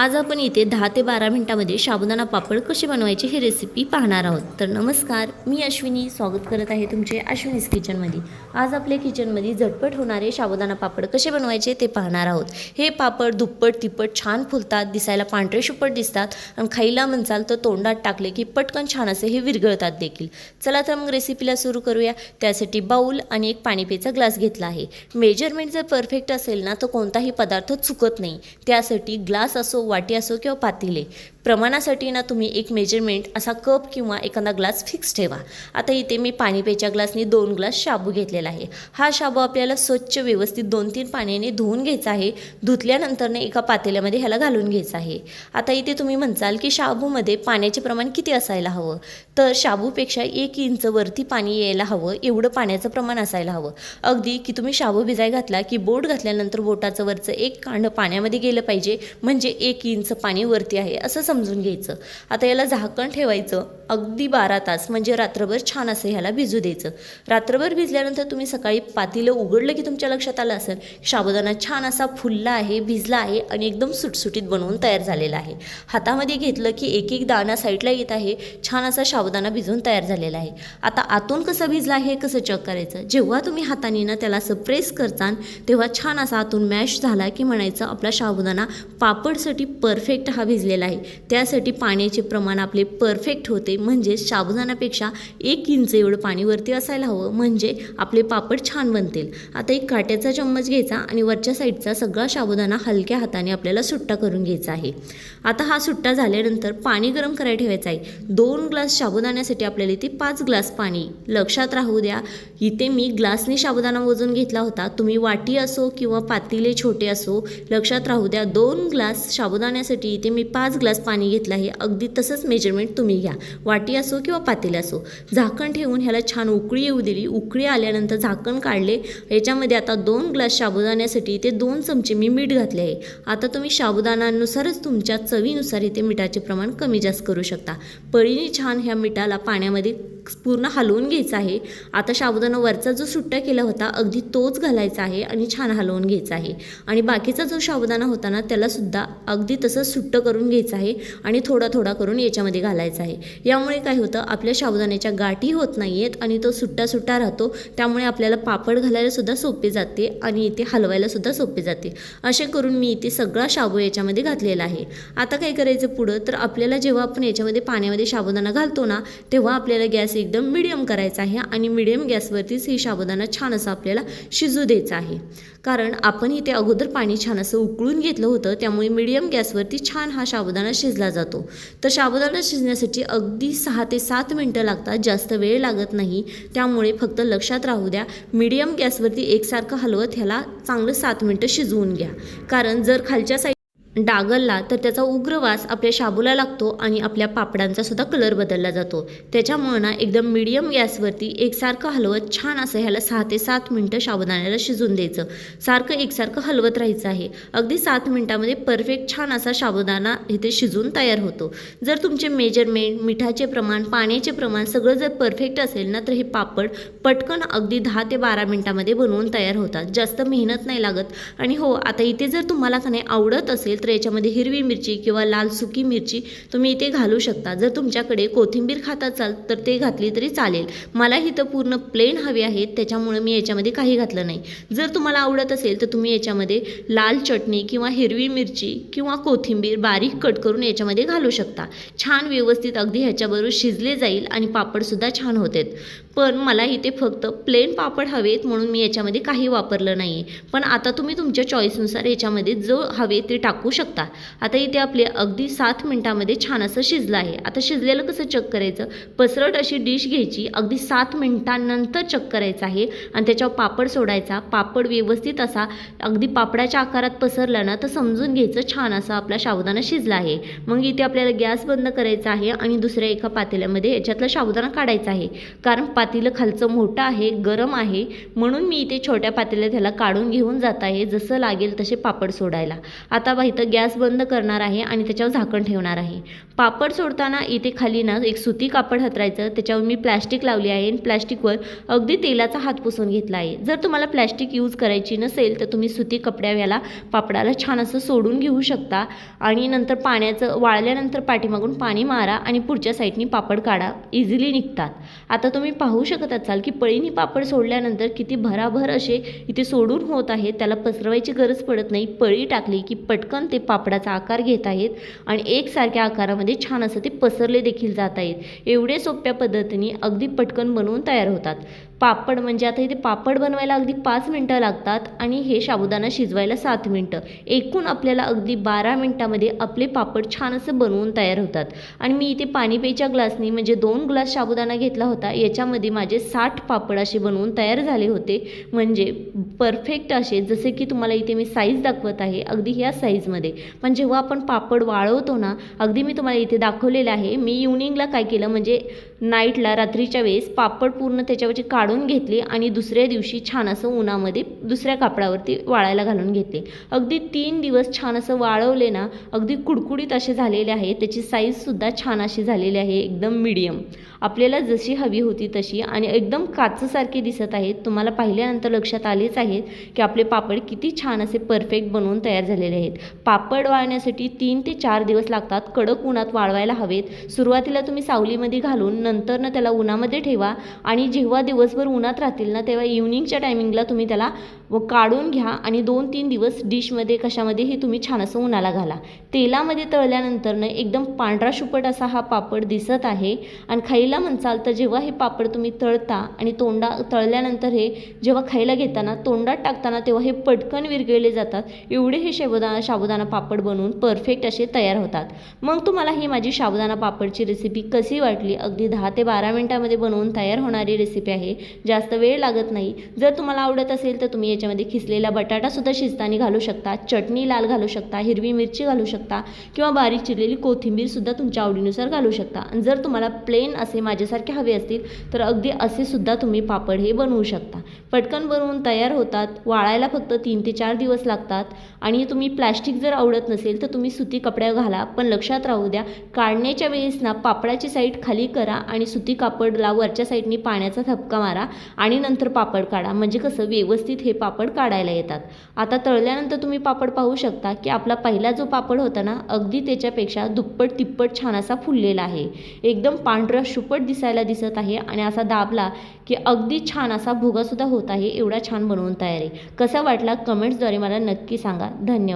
आज आपण इथे दहा ते बारा मिनिटामध्ये साबुदाणा पापड कसे बनवायचे ही रेसिपी पाहणार आहोत. तर नमस्कार मी अश्विनी. स्वागत करत आहे तुमचे अश्विनीस किचनमध्ये आज आपल्या किचनमध्ये झटपट होणारे साबुदाणा पापड कसे बनवायचे ते पाहणार आहोत. हे पापड दुप्पट तिप्पट छान फुलतात दिसायला पांढरे शुपट दिसतात आणि खायला म्हणसाल तर तोंडात टाकले की पटकन छान असे हे विरघळतात देखील. चला तर मग रेसिपीला सुरू करूया. त्यासाठी बाऊल आणि एक पाणीपेचा ग्लास घेतला आहे. मेजरमेंट जर परफेक्ट असेल ना तर कोणताही पदार्थ चुकत नाही. त्यासाठी ग्लास असो वाटी असो किंवा पातेले. प्रमाणासाठी ना तुम्ही एक मेजरमेंट असा कप किंवा एखादा ग्लास फिक्स ठेवा. आता इथे मी पाणीपेच्या ग्लासने दोन ग्लास शाबू घेतलेला आहे. हा शाबू आपल्याला स्वच्छ व्यवस्थित दोन तीन पाण्याने धुवून घ्यायचा आहे. धुतल्यानंतरने एका पातेल्यामध्ये ह्याला घालून घ्यायचा आहे. आता इथे तुम्ही म्हणसाल की शाबूमध्ये पाण्याचे प्रमाण किती असायला हवं? तर शाबूपेक्षा एक इंच वरती पाणी यायला हवं एवढं पाण्याचं प्रमाण असायला हवं. अगदी की तुम्ही शाबू भिजाय घातला की बोट घातल्यानंतर बोटाचं वरचं एक कांड पाण्यामध्ये गेलं पाहिजे म्हणजे एक इंच पाणी वरती आहे असं समजून घ्यायचं. आता याला झाकण ठेवायचं अगदी बारा तास म्हणजे रात्रभर छान असं ह्याला भिजू द्यायचं. रात्रभर भिजल्यानंतर तुम्ही सकाळी पातीलं उघडलं की तुमच्या लक्षात आलं असेल साबुदाणा छान असा फुलला आहे भिजला आहे आणि एकदम सुटसुटीत बनवून तयार झालेला आहे. हातामध्ये घेतलं की एक एक दाणा साईडला येत आहे छान असा साबुदाणा भिजून तयार झालेला आहे. आता आतून कसं भिजला आहे कसं चेक करायचं? जेव्हा तुम्ही हाताने ना त्याला असं प्रेस करतान तेव्हा छान असा आतून मॅश झाला की म्हणायचं आपला साबुदाणा पापडसाठी परफेक्ट हा भिजलेला आहे. त्यासाठी पाण्याचे प्रमाण आपले परफेक्ट होते. म्हणजे साबुदाण्यापेक्षा एक इंच एवढं पाणी वरती असायला हवं. म्हणजे आपले पापड छान बनतील. आता एक काट्याचा चम्मच घ्यायचा आणि वरच्या साईडचा सगळा साबुदाणा हलक्या हाताने आपल्याला सुट्टा करून घ्यायचा आहे. आता हा सुट्टा झाल्यानंतर पाणी गरम करायला ठेवायचं आहे. दोन ग्लास साबुदाण्यासाठी आपल्याला इथे पाच ग्लास पाणी. लक्षात राहू द्या इथे मी ग्लासने साबुदाणा मोजून घेतला होता. तुम्ही वाटी असो किंवा पातीले छोटे असो लक्षात राहू द्या दोन ग्लास साबुदाण्यासाठी इथे मी पाच ग्लास पाणी घेतलं आहे. अगदी तसंच मेजरमेंट तुम्ही घ्या. वाटी असो किंवा पातेले असो झाकण ठेवून ह्याला छान उकळी येऊ दिली. उकळी आल्यानंतर झाकण काढले. याच्यामध्ये आता दोन ग्लास साबुदाण्यासाठी इथे दोन चमचे मी मीठ घातले आहे. आता तुम्ही साबुदाण्यानुसारच तुमच्या चवीनुसार इथे मिठाचे प्रमाण कमी जास्त करू शकता. पळीने छान ह्या मिठाला पाण्यामध्ये पूर्ण हलवून घ्यायचं आहे. आता साबुदाणा वरचा जो सुट्टा केला होता अगदी तोच घालायचा आहे आणि छान हलवून घ्यायचा आहे. आणि बाकीचा जो साबुदाणा होता ना त्यालासुद्धा अगदी तसंच सुट्टं करून घ्यायचं आहे. आणि थोडा थोडा करून याच्यामध्ये घालायचा आहे. यामुळे काय होतं आपल्या साबुदाण्याच्या गाठी होत नाही आहेत आणि तो सुट्टा सुट्टा राहतो. त्यामुळे आपल्याला पापड घालायला सुद्धा सोपे जाते आणि इथे हलवायला सुद्धा सोपे जाते. असे करून मी इथे सगळा शाबू याच्यामध्ये घातलेला आहे. आता काय करायचं पुढं? तर आपल्याला जेव्हा आपण याच्यामध्ये पाण्यामध्ये साबुदाणा घालतो ना तेव्हा आपल्याला गॅस एकदम मिडियम करायचा आहे आणि मिडियम गॅसवरतीच ही साबुदाणा छान असं आपल्याला शिजू द्यायचा आहे. कारण आपण इथे अगोदर पाणी छान असं उकळून घेतलं होतं त्यामुळे मिडियम गॅसवरती छान हा साबुदाणा शिजला जातो. तर साबुदाणा शिजण्यासाठी अगदी सहा ते सात मिनटं लागतात जास्त वेळ लागत नाही. त्यामुळे फक्त लक्षात राहू द्या मिडियम गॅसवरती एकसारखं हलवत ह्याला चांगलं सात मिनटं शिजवून घ्या. कारण जर खालच्या साईड डागलला तर त्याचा उग्र वास आपल्या शाबूला लागतो आणि आपल्या पापडांचा सुद्धा कलर बदलला जातो. त्याच्यामुळं ना एकदम मिडियम गॅसवरती एकसारखं हलवत छान असं ह्याला सहा ते सात मिनटं शाबुदाण्याला शिजून द्यायचं. सारखं एकसारखं हलवत राहायचं आहे. अगदी सात मिनटामध्ये परफेक्ट छान असा साबुदाणा इथे शिजून तयार होतो. जर तुमचे मेजरमेंट मिठाचे प्रमाण पाण्याचे प्रमाण सगळं जर परफेक्ट असेल ना तर हे पापड पटकन अगदी दहा ते बारा मिनटामध्ये बनवून तयार होतात. जास्त मेहनत नाही लागत. आणि हो आता इथे जर तुम्हाला का नाही आवडत असेल तर याच्यामध्ये हिरवी मिरची किंवा लाल सुकी मिरची तुम्ही इथे घालू शकता. जर तुमच्याकडे कोथिंबीर खात असाल तर ते घातली तरी चालेल. मला इथं पूर्ण प्लेन हवी आहेत त्याच्यामुळे मी याच्यामध्ये काही घातलं नाही. जर तुम्हाला आवडत असेल तर तुम्ही याच्यामध्ये लाल चटणी किंवा हिरवी मिरची किंवा कोथिंबीर बारीक कट करून याच्यामध्ये घालू शकता. छान व्यवस्थित अगदी ह्याच्याबरोबर शिजले जाईल आणि पापडसुद्धा छान होते पण मला इथे फक्त प्लेन पापड हवेत म्हणून मी याच्यामध्ये काही वापरलं नाही पण आता तुम्ही तुमच्या चॉईसनुसार याच्यामध्ये जो हवे ते टाकू शकता. आता इथे आपले अगदी सात मिनटामध्ये छान असं शिजलं आहे. आता शिजलेलं कसं चक करायचं? पसरट अशी डिश घ्यायची. अगदी सात मिनटांनंतर चक करायचं आहे. आणि त्याच्यावर पापड सोडायचा. पापड व्यवस्थित असा अगदी पापडाच्या आकारात पसरला ना तर समजून घ्यायचं छान असा आपला शाबुदाना शिजला आहे. मग इथे आपल्याला गॅस बंद करायचा आहे आणि दुसऱ्या एका पातेल्यामध्ये याच्यातला शाबुदाना काढायचा आहे. कारण पातेलं खालचं मोठं आहे गरम आहे. म्हणून मी इथे छोट्या पातेल्यात ह्याला काढून घेऊन जात आहे. जसं लागेल तसे पापड सोडायला. आता बाई मिनटं गॅस बंद करणार आहे आणि त्याच्यावर झाकण ठेवणार आहे. पापड सोडताना इथे खाली ना एक सुती कापड हतरायचं. त्याच्यावर मी प्लॅस्टिक लावली आहे आणि प्लॅस्टिकवर अगदी तेलाचा हात पुसून घेतला आहे. जर तुम्हाला प्लॅस्टिक यूज करायची नसेल तर तुम्ही सुती कपड्या याला पापडाला छान असं सोडून घेऊ शकता. आणि नंतर पाण्याचं वाळल्यानंतर पाठीमागून पाणी मारा आणि पुढच्या साईडनी पापड काढा. इझिली निघतात. आता तुम्ही पाहू शकत असाल की पळीनी पापड सोडल्यानंतर किती भराभर असे इथे सोडून होत आहे त्याला पसरवायची गरज पडत नाही. पळी टाकली की पटकन ते पापडाचा आकार घेत आहेत आणि एकसारख्या आकारामध्ये छान असं ते पसरले देखील जात आहेत. एवढे सोप्या पद्धतीने अगदी पटकन बनवून तयार होतात. पापड म्हणजे आता इथे पापड बनवायला अगदी पाच मिनटं लागतात आणि हे साबुदाणा शिजवायला सात मिनटं. एकूण आपल्याला अगदी बारा मिनटामध्ये आपले पापड छान असं बनवून तयार होतात. आणि मी इथे पाणी प्यायच्या ग्लासनी म्हणजे दोन ग्लास साबुदाणा घेतला होता याच्यामध्ये माझे साठ पापड असे बनवून तयार झाले होते. म्हणजे परफेक्ट असे जसे की तुम्हाला इथे मी साईज दाखवत आहे अगदी ह्या साईजमध्ये पण जेव्हा आपण पापड वाळवतो ना अगदी मी तुम्हाला इथे दाखवलेलं आहे. मी इव्हनिंगला काय केलं म्हणजे नाईटला रात्रीच्या वेळेस पापड पूर्ण त्याच्यावरचे काढ काढून घेतले आणि दुसऱ्या दिवशी छान असं उन्हामध्ये दुसऱ्या कापडावरती वाळायला घालून घेतले. अगदी तीन दिवस छान असं वाळवले ना अगदी कुडकुडीत असे झालेले आहे. त्याची साईजसुद्धा छान अशी झालेली आहे एकदम मीडियम आपल्याला जशी हवी होती तशी आणि एकदम काचसारखी दिसत आहेत तुम्हाला पाहिल्यानंतर लक्षात आलेच आहेत की आपले पापड किती छान असे परफेक्ट बनवून तयार झालेले आहेत. पापड वाळण्यासाठी तीन ते चार दिवस लागतात कडक उन्हात वाळवायला हवेत. सुरुवातीला तुम्ही सावलीमध्ये घालून नंतरनं त्याला उन्हामध्ये ठेवा आणि जेव्हा दिवसभर उन्हात राहतील ना तेव्हा इव्हनिंगच्या टायमिंगला तुम्ही त्याला व काढून घ्या आणि दोन तीन दिवस डिशमध्ये कशामध्ये हे तुम्ही छान असं उन्हाला घाला. तेलामध्ये तळल्यानंतर ना एकदम पांढरा शुपट असा हा पापड दिसत आहे. आणि खायला म्हणसाल तर जेव्हा हे पापड तुम्ही तळता आणि तोंडा तळल्यानंतर हे जेव्हा खायला घेताना तोंडात टाकताना तेव्हा हे पटकन विरघळले जातात. एवढे हे शाबुदाना साबुदाणा पापड बनवून परफेक्ट असे तयार होतात. मग तुम्हाला ही माझी साबुदाणा पापडची रेसिपी कशी वाटली? अगदी दहा ते बारा मिनटामध्ये बनवून तयार होणारी रेसिपी आहे. जास्त वेळ लागत नाही. जर तुम्हाला आवडत असेल तर तुम्ही याच्यामध्ये खिसलेला बटाटासुद्धा शिजताना घालू शकता चटणी लाल घालू शकता हिरवी मिरची घालू शकता किंवा बारीक चिरलेली कोथिंबीरसुद्धा तुमच्या आवडीनुसार घालू शकता. आणि जर तुम्हाला प्लेन असे माझ्यासारखे हवे असतील तर अगदी असे सुद्धा तुम्ही पापड हे बनवू शकता. पटकन बनवून तयार होतात वाळायला फक्त तीन ते चार दिवस लागतात आणि तुम्ही प्लॅस्टिक जर आवडत नसेल तर तुम्ही सुती कपड्या घाला. पण लक्षात राहू द्या काढण्याच्या वेळेस ना पापडाची साईड खाली करा आणि सुती कापडला वरच्या साईडनी पाण्याचा थपका मारा आणि नंतर पापड काढा. म्हणजे कसं व्यवस्थित हे पापड काढायला येतात. आता तळल्यानंतर तुम्ही पापड पाहू शकता की आपला पहिला जो पापड होता ना अगदी त्याच्यापेक्षा दुप्पट तिप्पट छान असा फुललेला आहे. एकदम पांढरा शुपट दिसायला दिसत आहे आणि असा दाबला की अगदी छान असा भुगासुद्धा होत आहे एवढा छान बनवून तयार. आहे कसा वाटला? कमेंट्सद्वारे मला नक्की सांगा. धन्यवाद.